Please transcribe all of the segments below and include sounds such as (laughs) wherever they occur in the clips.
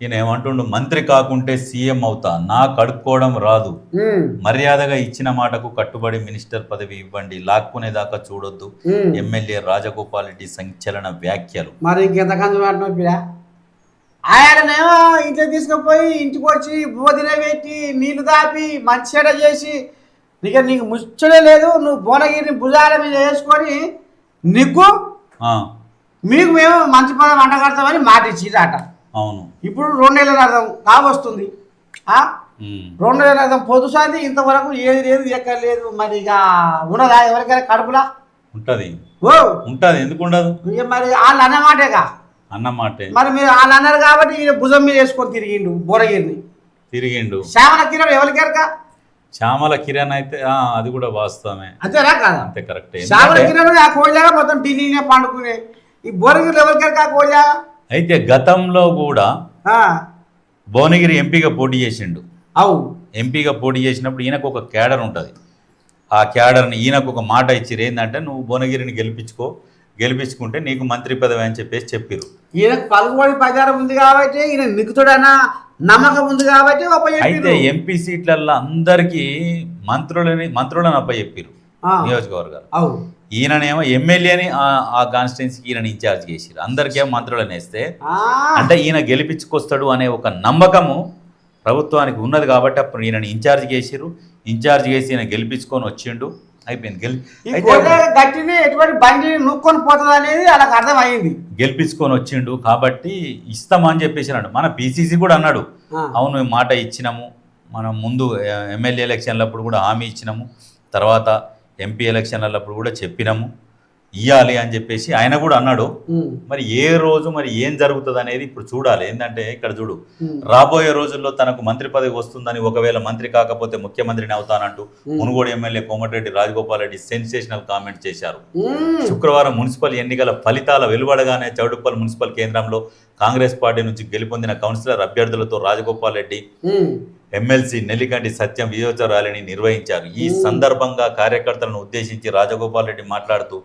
ఈయన ఏమంటుండు మంత్రి కాకుంటే సీఎం అవుతా నా కడుక్కోవడం రాదు. మర్యాదగా ఇచ్చిన మాటకు కట్టుబడి మినిస్టర్ పదవి ఇవ్వండి లాక్కునేదాకా చూడొద్దు. ఎమ్మెల్యే రాజగోపాల్ రెడ్డి సంచలన వ్యాఖ్యలు. మరి ఆయననేమో ఇంట్లో తీసుకుపోయి ఇంటికి వచ్చి బోధిన పెట్టి నీళ్ళు దాపి మంచిగా చేసి నీకు నీకు ముచ్చడే లేదు నువ్వు భువనగిరిని భుజాల మీద వేసుకొని నీకు మీకు మేము మంచి పదం వంట కడతామని మాట ఇచ్చిరాట అవును. ఇప్పుడు రెండు నెలల అర్థం కావస్తుంది. రెండు నెలల అర్థం పొదుసాది ఇంతవరకు ఏది లేదు ఎక్కడ లేదు మరి ఇక ఉన్నదా ఎవరికైనా కడుపులా? ఉంటది. ఓ! ఉంటది. ఎందుకు ఉండదు? మరి వాళ్ళు అన్నమాటేగా అన్నమాటే మరి మీరు వాళ్ళు అన్నారు కాబట్టి ఈయన భుజం మీద వేసుకొని తిరిగిండు బోరగిరిని తిరిగిండు. శ్యామల కిరణ్ ఎవరికెరక? శ్యామల కిరణ్ అయితే అది కూడా వాస్తవమే. అంతేనా కాదా? అంతే కరెక్టే. శ్యామల కిరణ్ ఆ కోజాగా మొత్తం ఢిల్లీనే పండుకునే. ఈ బోరగిరిలో ఎవరికెరక ఆ అయితే గతంలో కూడా భువనగిరి ఎంపీగా పోటీ చేసిండు. అవు. ఎంపీగా పోటీ చేసినప్పుడు ఈయనకు ఒక క్యాడర్ ఉంటుంది. ఆ క్యాడర్ని ఈయనకు ఒక మాట ఇచ్చిరు ఏంటంటే నువ్వు భువనగిరిని గెలిపించుకో గెలిపించుకుంటే నీకు మంత్రి పదవి అని చెప్పేసి చెప్పిరు. ఈయనకు పలుకుబడి ప్రచారం ఉంది కాబట్టి ఈయన నిక్కుతుడన్న నమ్మకం ఉంది కాబట్టి అయితే ఎంపీ సీట్లల్లో అందరికీ మంత్రులని మంత్రులను అప్పచెప్పిరు. నియోజకవర్గాలు. ఈయననేమో ఎమ్మెల్యేని ఆ- కాన్స్టిట్యున్సీకి ఈయన ఇన్ఛార్జ్ చేసిరు అందరికేమో మంత్రులను వేస్తే అంటే ఈయన గెలిపించుకొస్తాడు అనే ఒక నమ్మకము ప్రభుత్వానికి ఉన్నది కాబట్టి అప్పుడు ఈయనని ఇన్ఛార్జ్ చేసిరు ఇన్ఛార్జ్ చేసి ఈయన గెలిపించుకొని వచ్చిండు. అయిపోయింది. గట్టిని ఎటువంటి బండి నూక్కొని పోతుంది అనేది వాళ్ళకి అర్థమైంది గెలిపించుకొని వచ్చిండు కాబట్టి ఇస్తామని చెప్పేసి అన్నాడు. మన పీసీసీ కూడా అన్నాడు. అవును మాట ఇచ్చినాము. మనం ముందు ఎమ్మెల్యే ఎలక్షన్లప్పుడు కూడా హామీ ఇచ్చినాము. తర్వాత ఎంపీ ఎలక్షన్లప్పుడు కూడా చెప్పినాము. ఇయ్యాలి అని చెప్పేసి ఆయన కూడా అన్నాడు. మరి ఏ రోజు మరి ఏం జరుగుతుంది అనేది ఇప్పుడు చూడాలి. ఏంటంటే ఇక్కడ చూడు రాబోయే రోజుల్లో తనకు మంత్రి పదవి వస్తుందని ఒకవేళ మంత్రి కాకపోతే ముఖ్యమంత్రిని అవుతానంటూ Munugode MLA Komatireddy Rajagopal Reddy sensational comment చేశారు. శుక్రవారం మున్సిపల్ ఎన్నికల ఫలితాల వెలువడగానే చౌడుప్పల్ మున్సిపల్ కేంద్రంలో కాంగ్రెస్ పార్టీ నుంచి గెలుపొందిన కౌన్సిలర్ అభ్యర్థులతో రాజగోపాల్ రెడ్డి. ఎమ్మెల్సీ నెల్లికంటి సత్యం వియోచ ర్యాలీని నిర్వహించారు ఈ సందర్భంగా కార్యకర్తలను ఉద్దేశించి రాజగోపాల్ రెడ్డి మాట్లాడుతూ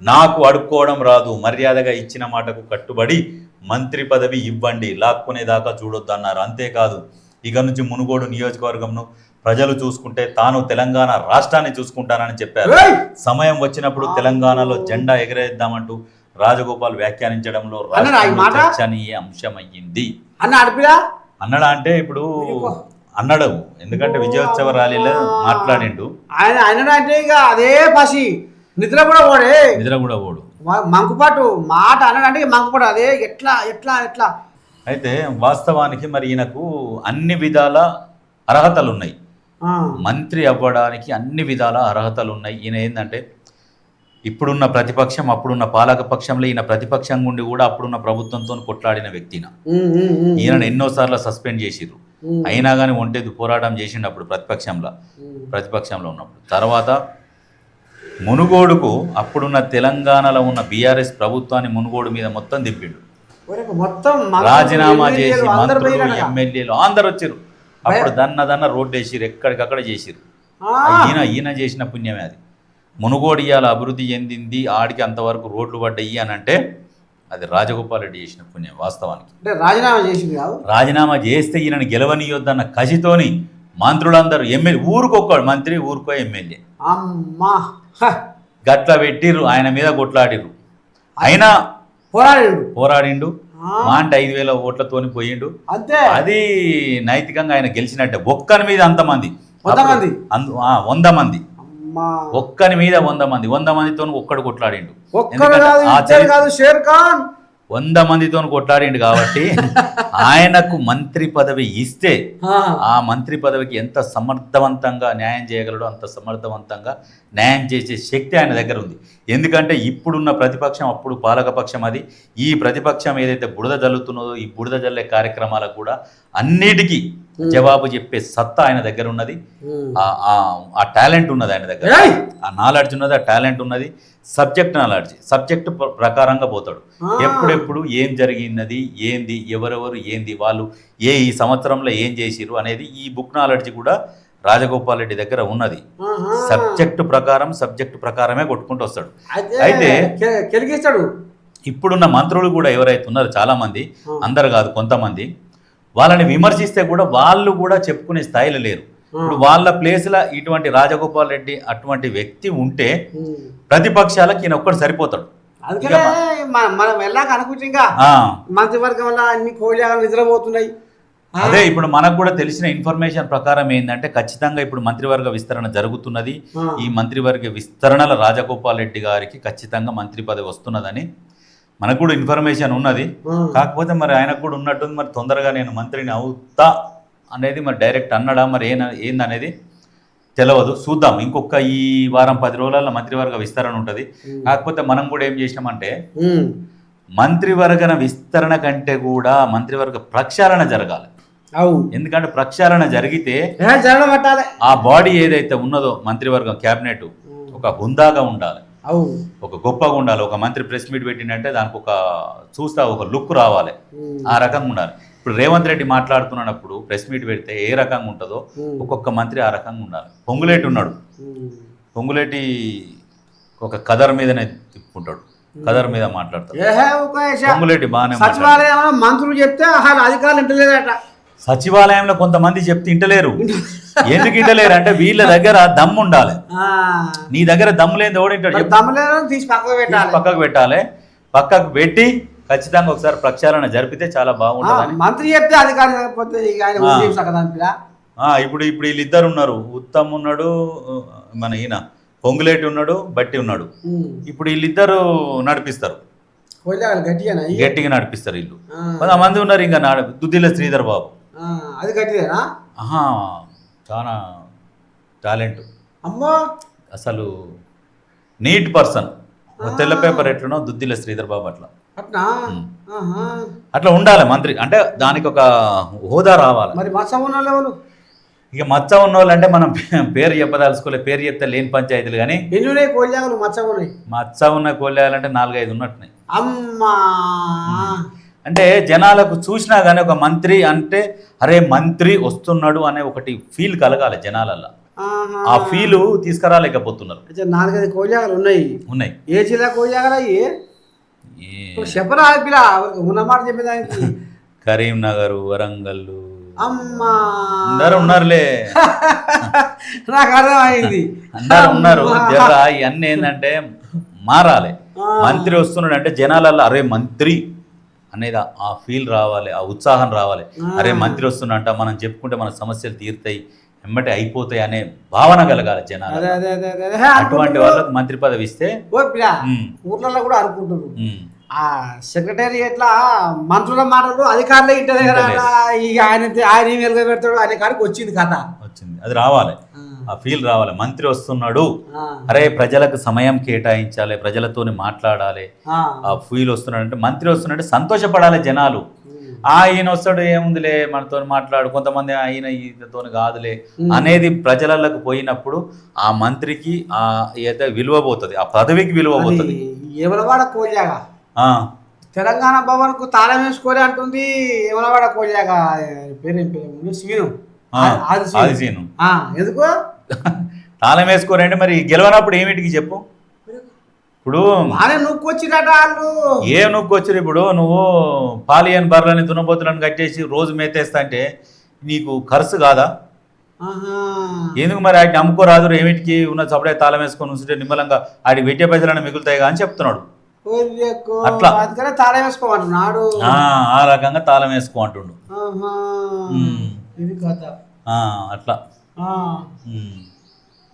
నాకు అడుక్కోవడం రాదు మర్యాదగా ఇచ్చిన మాటకు కట్టుబడి మంత్రి పదవి ఇవ్వండి లాక్కునేదాకా చూడొద్దు అన్నారు అంతేకాదు ఇక నుంచి మునుగోడు నియోజకవర్గంను ప్రజలు చూసుకుంటే తాను తెలంగాణ రాష్ట్రాన్ని చూసుకుంటానని చెప్పారు! సమయం వచ్చినప్పుడు తెలంగాణలో జెండా ఎగరేద్దామంటూ రాజగోపాల్ వ్యాఖ్యానించడంలో చర్చనీయ అంశమయ్యింది. అన్న అడిపిరా అన్నడా అంటే ఇప్పుడు అన్నాడు ఎందుకంటే విజయోత్సవ ర్యాలీలో మాట్లాడిండు. ఆయన ఆయన అంటే ఇక అదే పసి నిద్ర కూడా పోడే. నిద్ర కూడా మ- మంకుపాటు మాట అన్నాడంటే మంకుపాటు అదే. ఎట్లా ఎట్లా ఎట్లా? అయితే వాస్తవానికి మరి ఈయనకు అన్ని విధాల అర్హతలు ఉన్నాయి ఆ, మంత్రి అవ్వడానికి అన్ని విధాల అర్హతలు ఉన్నాయి ఈయన ఏంటంటే ఇప్పుడున్న ప్రతిపక్షం అప్పుడున్న పాలక పక్షంలో ఈయన ప్రతిపక్షంగా ఉండి కూడా అప్పుడున్న ప్రభుత్వంతో కొట్లాడిన వ్యక్తిన. ఈయనను ఎన్నోసార్లు సస్పెండ్ చేసిర్రు. అయినా కానీ ఒంటెది పోరాటం చేసిండు అప్పుడు ప్రతిపక్షంలో. ప్రతిపక్షంలో ఉన్నప్పుడు. తర్వాత మునుగోడుకు అప్పుడున్న తెలంగాణలో ఉన్న బీఆర్ఎస్ ప్రభుత్వాన్ని మునుగోడు మీద మొత్తం దింపిండు రాజీనామా చేసి మంత్రులు. ఎమ్మెల్యేలు అందరు వచ్చారు అప్పుడు దన్న దన్న రోడ్డు వేసిరు ఎక్కడికక్కడ చేసిరు ఈయన ఈయన చేసిన పుణ్యమే అది. మునుగోడు ఇవాళ అభివృద్ధి చెందింది ఆడికి అంతవరకు రోడ్లు పడ్డాయి అని అంటే అది రాజగోపాల్ రెడ్డి చేసిన పుణ్యం వాస్తవానికి. అంటే రాజీనామా చేసింది కాదు. రాజీనామా చేస్తే ఈయనను గెలవనీయొద్దన్న కసితోని మంత్రులందరూ ఎమ్మెల్యే ఊరుకొక్కడు మంత్రి ఊరుకో ఎమ్మెల్యే. అమ్మా! గట్ల పెట్టిర్రు ఆయన మీద కొట్లాడిర్రు. అయినా పోరాడిండు. పోరాడిండు. మా అంటే ఐదు వేల ఓట్లతోని పోయిండు. అంతే. అది నైతికంగా ఆయన గెలిచినట్టే ఒక్కని మీద అంతమంది వంద మంది? వంద ఒక్కని మీద వంద మంది వంద మందితో ఒక్కడు కొట్లాడిండు. షేర్ ఖాన్. వంద మందితో కొట్లాడిండు కాబట్టి (laughs) ఆయనకు మంత్రి పదవి ఇస్తే ఆ, మంత్రి పదవికి ఎంత సమర్థవంతంగా న్యాయం చేయగలడో అంత సమర్థవంతంగా న్యాయం చేసే శక్తి ఆయన దగ్గర ఉంది. ఎందుకంటే ఇప్పుడున్న ప్రతిపక్షం అప్పుడు పాలకపక్షం అది. ఈ ప్రతిపక్షం ఏదైతే బురద జల్లుతున్నదో ఈ బురద జల్లే కార్యక్రమాలకు కూడా అన్నిటికీ జవాబు చెప్పే సత్తా ఆయన దగ్గర ఉన్నది. ఆ- టాలెంట్ ఉన్నది ఆయన దగ్గర! ఆ నాలెడ్జ్ ఉన్నది ఆ టాలెంట్ ఉన్నది సబ్జెక్ట్ నాలెడ్జ్ సబ్జెక్ట్ ప్ర- ప్రకారంగా పోతాడు. ఎప్పుడెప్పుడు ఏం జరిగినది ఏంది ఎవరెవరు ఏంది వాళ్ళు ఏ ఈ సంవత్సరంలో ఏం చేసిరు అనేది ఈ బుక్ నాలెడ్జ్ కూడా రాజగోపాల్ రెడ్డి దగ్గర ఉన్నది. సబ్జెక్టు ప్రకారం సబ్జెక్టు ప్రకారమే కొట్టుకుంటూ వస్తాడు అయితే ఇప్పుడున్న మంత్రులు కూడా ఎవరైతే ఉన్నారో చాలా మంది ఆ. అందరు కాదు కొంతమంది వాళ్ళని విమర్శిస్తే కూడా వాళ్ళు కూడా చెప్పుకునే స్థాయిలో లేరు. ఇప్పుడు వాళ్ళ ప్లేస్లో ఇటువంటి రాజగోపాల్ రెడ్డి అటువంటి వ్యక్తి ఉంటే. ప్రతిపక్షాలకు ఈయన ఒక్కడు సరిపోతాడు. అందుకనే మన- వెళ్ళాక అనుకుంటే మంత్రివర్గం వల్ల అన్ని నిద్రపోతున్నాయి. అదే ఇప్పుడు మనకు కూడా తెలిసిన ఇన్ఫర్మేషన్ ప్రకారం ఏంటంటే ఖచ్చితంగా ఇప్పుడు మంత్రివర్గ విస్తరణ జరుగుతున్నది. ఈ మంత్రివర్గ విస్తరణల రాజగోపాల్ రెడ్డి గారికి ఖచ్చితంగా మంత్రి పదవి వస్తున్నదని మనకు కూడా ఇన్ఫర్మేషన్ ఉన్నది. కాకపోతే మరి ఆయనకు కూడా ఉన్నట్టుంది మరి తొందరగా నేను మంత్రిని అవుతా అనేది మరి డైరెక్ట్ అన్నడా మరి ఏన ఏందనేది తెలియదు చూద్దాం. ఇంకొక ఈ వారం పది రోజులలో మంత్రివర్గ విస్తరణ ఉంటుంది. కాకపోతే మనం కూడా ఏం చేసినామంటే. మంత్రివర్గన విస్తరణ కంటే కూడా మంత్రివర్గ ప్రక్షాళన జరగాలి. ఎందుకంటే ప్రక్షాళన జరిగితే ఏ, ఆ బాడీ ఏదైతే ఉన్నదో మంత్రివర్గం క్యాబినెట్ ఒక హుందాగా ఉండాలి. ఒక గొప్పగా ఉండాలి. ఒక మంత్రి ప్రెస్ మీట్ పెట్టిందంటే దానికి ఒక చూస్తా ఒక లుక్ రావాలి. ఆ రకంగా ఉండాలి. ఇప్పుడు రేవంత్ రెడ్డి మాట్లాడుతున్నప్పుడు ప్రెస్ మీట్ పెడితే ఏ రకంగా ఉంటుందో. ఒక్కొక్క మంత్రి ఆ రకంగా ఉండాలి. పొంగులేటి ఉన్నాడు. పొంగులేటి ఒక కదర్ మీదనే తిప్పుకుంటాడు. కదర్ మీద మాట్లాడతాడు. పొంగులేటి బాగానే మంత్రులు చెప్తే అసలు అధికారులు ఇంటలేదట సచివాలయంలో కొంతమంది చెప్తే ఇంటలేరు. ఎందుకు ఇంటలేరు? అంటే వీళ్ళ దగ్గర దమ్ము ఉండాలి. నీ దగ్గర దమ్ము లేని ఓడింటాడు పక్కకు పెట్టాలి. పక్కకు పెట్టాలి. పక్కకు పెట్టి ఖచ్చితంగా ఒకసారి ప్రక్షాళన జరిపితే చాలా ఆ, బాగుంటుందని మంత్రి చెప్తే అధికారి ఇప్పుడు ఇప్పుడు వీళ్ళిద్దరు ఉన్నారు. ఉత్తమ్ ఉన్నాడు మన ఈయన. పొంగులేటి ఉన్నాడు బట్టి ఉన్నాడు. ఇప్పుడు వీళ్ళిద్దరు నడిపిస్తారు. గట్టిగా నడిపిస్తారు వీళ్ళు. కొంతమంది ఉన్నారు ఇంకా దుద్దిల శ్రీధర్ బాబు. అది గట్టిదేనా? ఆహా చాలా టాలెంట్. అమ్మో! అసలు నీట్ పర్సన్. తెల్ల పేపర్ ఎట్లనో దుద్దిల శ్రీధర్ బాబు అట్లా. ఆహా. అట్లా ఉండాలి మంత్రి. అంటే దానికి ఒక హోదా రావాలి. మరి మచ్చ ఉన్న ఇక మచ్చ ఉన్న వాళ్ళు అంటే మనం పేరు చెప్పదలుచుకోలే. పేరు చెప్తే లేని పంచాయతీలు కానీ ఎన్ని ఉన్నాయి కోళ్ళాగలు మచ్చ ఉన్నాయి. మచ్చ ఉన్న కోళ్ళాలంటే నాలుగైదు ఉన్నట్టున్నాయి. అమ్మా! అంటే జనాలకు చూసినా కానీ ఒక మంత్రి అంటే అరే మంత్రి వస్తున్నాడు అనే ఒకటి ఫీల్ కలగాలి జనాలల్లో. ఆ ఫీలు తీసుకురాలేకపోతున్నారు. నాలుగైదు కోళ్ళాగలు ఉన్నాయి. ఉన్నాయి. ఏ జిల్లా అయ్యి? చెప్పరా పిల్ల ఉన్నమాట చెప్పేదానికి. (laughs) కరీంనగర్ వరంగల్ అమ్మా. అందరు ఉన్నారులే. (laughs) నాకు అర్థమైంది. అందరు ఉన్నారు. ఇవన్నీ ఏంటంటే మారాలి. మంత్రి వస్తున్నాడు అంటే జనాలల్లో అరే మంత్రి అనేది ఆ- ఫీల్ రావాలి ఆ ఉత్సాహం రావాలి. అరే మంత్రి వస్తున్నట్ట మనం చెప్పుకుంటే మన సమస్యలు తీరుతాయి ఎమ్మటి అయిపోతాయి అనే భావన కలగాలి జనాలు. అటువంటి. వాళ్ళకి మంత్రి పదవి ఇస్తే ఊర్లలో కూడా అనుకుంటున్నారు. ఉమ్, ఆ సెక్రటేరియట్ల మంత్రుల మాటలు అధికారులే ఇంటి దగ్గర ఆయన ఆయన వెలుగు పెడతాడు అనే కాడికి వచ్చింది కథ. వచ్చింది. అది రావాలి. ఆ, ఫీల్ రావాలి. మంత్రి వస్తున్నాడు. అరే ప్రజలకు సమయం కేటాయించాలి ప్రజలతోని మాట్లాడాలి. ఆ, ఫీల్ వస్తున్నాడు అంటే మంత్రి వస్తున్నాడంటే సంతోషపడాలి జనాలు. ఆ ఈయన వస్తాడు ఏముందిలే మనతో మాట్లాడు కొంతమంది ఆయన ఈయనతో కాదులే. అనేది ప్రజలకు పోయినప్పుడు ఆ మంత్రికి ఆ ఏదైతే విలువ పోతుంది ఆ పదవికి విలువ పోతుంది. ఎవలవాడ కోల్యాగా? ఆ, తెలంగాణ భవన్కు తాళం వేసుకోలే అంటుంది ఎవలవాడ కోల్యాగా? పేరేం పేరు? సీను. ఆ, అది- సీను. ఎందుకు? తాళం వేసుకోరంటే మరి గెలవనప్పుడు ఏమిటికి చెప్పు? ఇప్పుడు ఏ నువ్వు వచ్చారు ఇప్పుడు? నువ్వు పాలియన్ బర్రెలని దున్నపోతులను కట్టేసి రోజు మేతేస్తా అంటే నీకు ఖర్చు కాదా. ఎందుకు మరి వాటిని అమ్ముకోరాదు? ఏమిటికి ఉన్న సపడే తాళం వేసుకొని ఉంచుంటే నిమ్మలంగా ఆడి పెట్టే పైసలన్నీ మిగులుతాయి అని చెప్తున్నాడు. అట్లా. తాళం వేసుకోమంటున్నాడు. ఆ, ఆ రకంగా తాళం వేసుకో అంటుండు అట్లా. ఆ. ఉమ్.